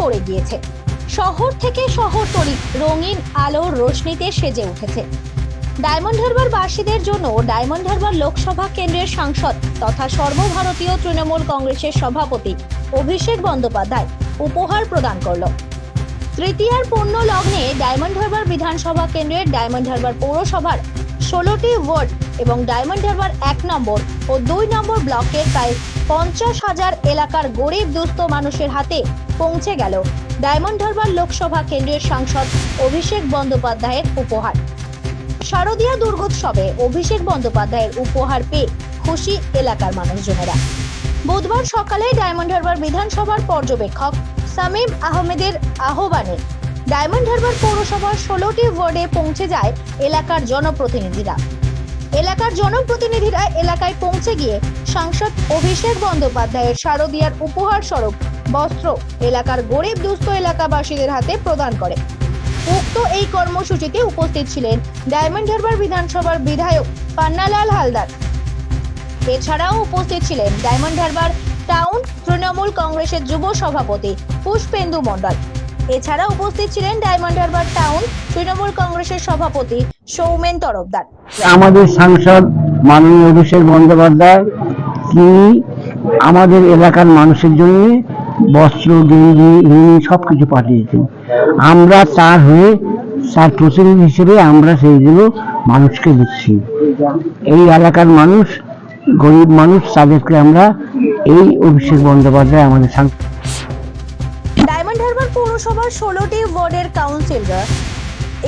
পড়ে গিয়েছে। শহর থেকে শহরতলি রঙিন আলোর রোশনিতে সেজে উঠেছে। ডায়মন্ড হারবার বাসীদের জন্য ডায়মন্ড হারবার লোকসভা কেন্দ্রের সাংসদ তথা সর্বভারতীয় তৃণমূল কংগ্রেসের সভাপতি অভিষেক বন্দ্যোপাধ্যায় উপহার প্রদান করল। তৃতীয়ার পূর্ণ লগ্নে ডায়মন্ড হারবার বিধানসভা কেন্দ্রের ডায়মন্ড হারবার পৌরসভার ষোলোটি ওয়ার্ড এবং ডায়মন্ড হারবার এক নম্বর ও দুই নম্বর ব্লকের প্রায় পঞ্চাশ হাজার এলাকার গরিব দুস্থ মানুষের হাতে পৌঁছে গেল ডায়মন্ড হারবার লোকসভা কেন্দ্রের সাংসদ অভিষেক বন্দ্যোপাধ্যায়ের উপহার। শারদীয়া দুর্গোৎসবে অভিষেক বন্দ্যোপাধ্যায়ের উপহার পেয়ে খুশি এলাকার মানুষজনেরা। বুধবার সকালে ডায়মন্ড হারবার বিধানসভার পর্যবেক্ষক সামিম আহমেদের আহ্বানে ডায়মন্ড হারবার পৌরসভার ষোলোটি ওয়ার্ডে পৌঁছে যায় এলাকার জনপ্রতিনিধিরা। এলাকার জনপ্রতিনিধিরা এলাকায় পৌঁছে গিয়ে সাংসদ অভিষেক বন্দ্যোপাধ্যায়ের শারদীয়ার উপহার স্বরূপ বস্ত্র এলাকার গরিব দুস্থ এলাকাবাসীদের হাতে প্রদান করে। উক্ত এই কর্মসূচিতে উপস্থিত ছিলেন ডায়মন্ড হারবার বিধানসভার বিধায়ক পান্নালাল হালদার। এছাড়াও উপস্থিত ছিলেন ডায়মন্ড হারবার টাউন তৃণমূল কংগ্রেসের যুব সভাপতি পুষ্পেন্দু মণ্ডল। এছাড়া উপস্থিত ছিলেন ডায়মন্ড হারবার টাউন তৃণমূল কংগ্রেসের সভাপতি সৌমেন তরফদার। আমাদের সাংসদ মাননীয় অভিষেক বন্দ্যোপাধ্যায় তিনি আমাদের এলাকার মানুষের জন্য বস্ত্র গেঞ্জি ঋণ সব কিছু পাঠিয়েছেন। আমরা তার হয়ে তার প্রতিনিধি হিসেবে আমরা সেইগুলো মানুষকে দিচ্ছি। এই এলাকার মানুষ গরিব মানুষ তাদেরকে আমরা এই অভিষেক বন্দ্যোপাধ্যায় আমাদের সাংসদ ডায়মন্ড হারবার পৌরসভার ষোলোটি ওয়ার্ডের কাউন্সিলর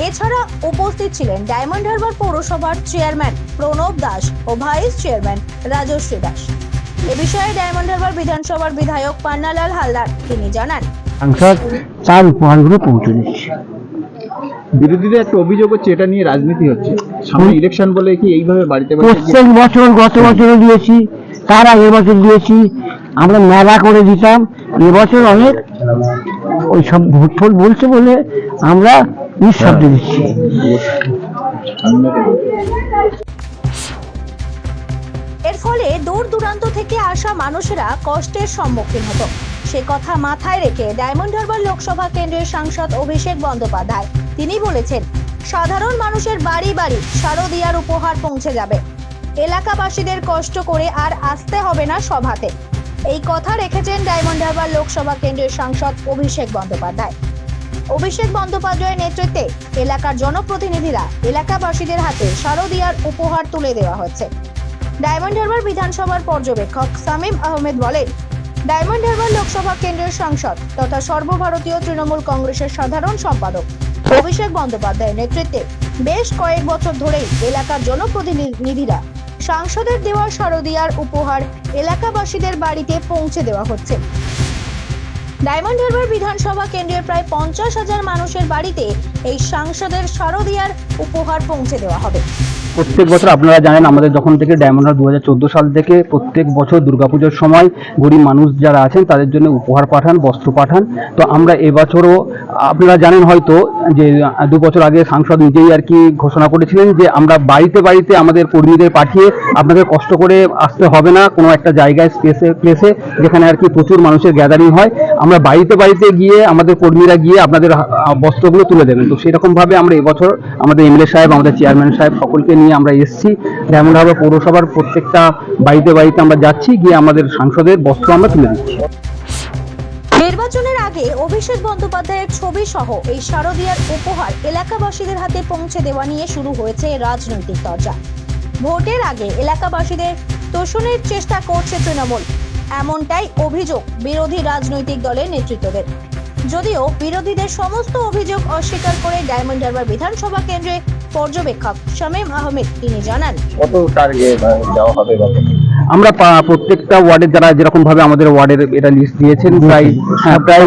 এছাড়া উপস্থিত ছিলেন ডায়মন্ড হারবার পৌরসভার চেয়ারম্যান প্রণব দাস ও ভাইস চেয়ারম্যান রাজশ্রী দাস। এ বিষয়ে ডায়মন্ড হারবার বিধানসভার বিধায়ক পান্নালাল হালদার তিনি জানান। সাংসদ তার উপহারগুলো পৌঁছে দিচ্ছে। বিরোধীদের একটা অভিযোগ হচ্ছে এটা নিয়ে রাজনীতি হচ্ছে। সামনে ইলেকশন বলে কি এইভাবে বাড়িতে প্রত্যেক বছর গত বছরও দিয়েছি তার আগের বছর দিয়েছি। আমরা মেলা করে দিতাম। এবছর অনেক ওই সব ভোট ফোট বলছে বলে আমরা নিঃশব্দে দিচ্ছি। এর ফলে দূর দূরান্ত থেকে আসা মানুষেরা কষ্টের সম্মুখীন হতো। সে কথা মাথায় রেখে ডায়মন্ড হারবার লোকসভা কেন্দ্রের সাংসদ অভিষেক বন্দ্যোপাধ্যায় তিনি বলেছেন সাধারণ মানুষের বাড়ি বাড়ি শারদীয়ার উপহার পৌঁছে যাবে। এলাকাবাসীদের কষ্ট করে আর আসতে হবে না সভাতে। এই কথা রেখেছেন ডায়মন্ড হারবার লোকসভা কেন্দ্রের সাংসদ অভিষেক বন্দ্যোপাধ্যায়। অভিষেক বন্দ্যোপাধ্যায়ের নেতৃত্বে এলাকার জনপ্রতিনিধিরা এলাকাবাসীদের হাতে শারদীয়ার উপহার তুলে দেওয়া হচ্ছে। ডায়মন্ড হারবার বিধানসভার পর্যবেক্ষক সামিম আহমেদ বলেন, ডায়মন্ড হারবার লোকসভা কেন্দ্রের সাংসদ তথা সর্বভারতীয় তৃণমূল কংগ্রেসের সাধারণ সম্পাদক অভিষেক বন্দ্যোপাধ্যায়ের নেতৃত্বে বেশ কয়েক বছর ধরেই এলাকার জনপ্রতিনিধিরা সাংসদের দেওয়া শারদীয়ার উপহার এলাকাবাসীদের বাড়িতে পৌঁছে দেওয়া হচ্ছে। ডায়মন্ড হারবার বিধানসভা কেন্দ্রের প্রায় পঞ্চাশ হাজার মানুষের বাড়িতে এই সাংসদের শারদীয়ার উপহার পৌঁছে দেওয়া হবে। প্রত্যেক বছর আপনারা জানেন, আমাদের যখন থেকে ডায়মন্ড দু হাজার সাল থেকে প্রত্যেক বছর দুর্গাপুজোর সময় গরিব মানুষ যারা আছেন, তাদের জন্য উপহার পাঠান, বস্ত্র পাঠান। তো আমরা এবছরও, আপনারা জানেন হয়তো যে, দু বছর আগে সাংসদ নিজেই আর কি ঘোষণা করেছিলেন যে, আমরা বাড়িতে বাড়িতে আমাদের কর্মীদের পাঠিয়ে আপনাদের কষ্ট করে আসতে হবে না, কোনো একটা জায়গায় স্পেসে প্লেসে যেখানে আর কি প্রচুর মানুষের গ্যাদারিং হয়। আমরা বাড়িতে বাড়িতে গিয়ে আমাদের কর্মীরা গিয়ে আপনাদের বস্ত্রগুলো তুলে দেবেন। তো সেরকমভাবে আমরা এবছর আমাদের এমএলএ সাহেব, আমাদের চেয়ারম্যান সাহেব সকলকে নিয়ে আমরা এসেছি। ডায়মন্ড পৌরসভার প্রত্যেকটা বাড়িতে বাড়িতে আমরা যাচ্ছি, গিয়ে আমাদের সাংসদের বস্ত্র আমরা তুলে দিচ্ছি। নির্বাচনের আগে অভিষেক বন্দ্যোপাধ্যায়ের ছবি সহ এই শারদীয়ার উপহার এলাকাবাসীদের হাতে পৌঁছে দেওয়া নিয়ে শুরু হয়েছে রাজনৈতিক চর্চা ভোটের আগে এলাকাবাসীদের তোষণের চেষ্টা করছে তৃণমূল। এমনটাই অভিযোগ বিরোধী রাজনৈতিক দলের নেতৃত্বদের। যদিও বিরোধীদের সমস্ত অভিযোগ অস্বীকার করে ডায়মন্ড হারবার বিধানসভা কেন্দ্রে পর্যবেক্ষক শামীম আহমেদ তিনি জানান। কত টার্গেট দেওয়া হবে আমরা প্রত্যেকটা ওয়ার্ডের যারা যেরকম ভাবে আমাদের ওয়ার্ডের এটা লিস্ট দিয়েছেন প্রায় হ্যাঁ, প্রায়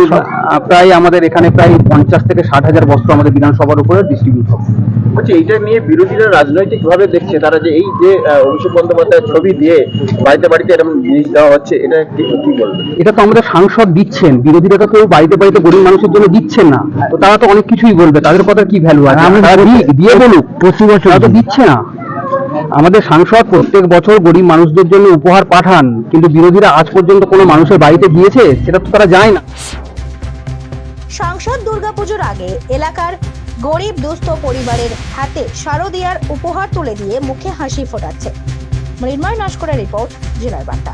প্রায় আমাদের এখানে প্রায় পঞ্চাশ থেকে ষাট হাজার বস্ত্র আমাদের বিধানসভার উপরে ডিস্ট্রিবিউট হবে। বলছি এইটা নিয়ে বিরোধীরা রাজনৈতিক ভাবে দেখছে তারা যে এই যে অভিষেক বন্দ্যোপাধ্যায়ের ছবি দিয়ে বাড়িতে বাড়িতে এরকম জিনিস দেওয়া হচ্ছে এটা কি বলবে? এটা তো আমাদের সাংসদ দিচ্ছেন বিরোধীরা তো কেউ বাড়িতে বাড়িতে গরিব মানুষের জন্য দিচ্ছেন না। তো তারা তো অনেক কিছুই বলবে তাদের কথা কি ভ্যালু আছে? আমি দিয়ে বলুক প্রতি বছর তো দিচ্ছে না। আমাদের সাংসদ প্রত্যেক বছর গরিব মানুষদের জন্য উপহার পাঠান কিন্তু বিরোধীরা আজ পর্যন্ত কোনো মানুষের বাড়িতে দিয়েছে সেটা তো তারা যায় না। সাংসদ দুর্গাপুজোর আগে এলাকার গরিব দুস্থ পরিবারের হাতে শারদিয়ার উপহার তুলে দিয়ে মুখে হাসি ফোটাচ্ছে। মৃন্ময় নস্করের রিপোর্ট জেলার বার্তা।